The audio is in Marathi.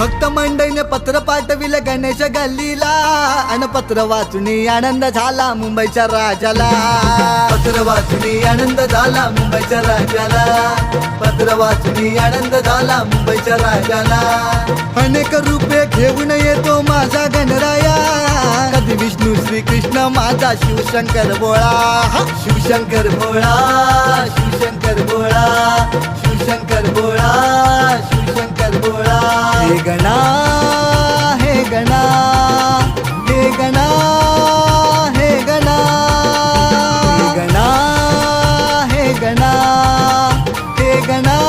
भक्त मंडळीने पत्र पाठविले गणेश गल्लीला. अन पत्र वाचुनी आनंद झाला मुंबईच्या राजाला. पत्र वाचुनी आनंद झाला मुंबईच्या राजाला. पत्र वाचुनी आनंद झाला मुंबईच्या राजाला. अनेक रूपे घेऊन येतो माझा गणराया. कधी विष्णू श्री कृष्ण माझा शिवशंकर भोळा. शिवशंकर भोळा शिवशंकर भोळा शिवशंकर भोळा. गणा हे गणा हे गणा हे गणा. हे गणा हे गणा हे गणा.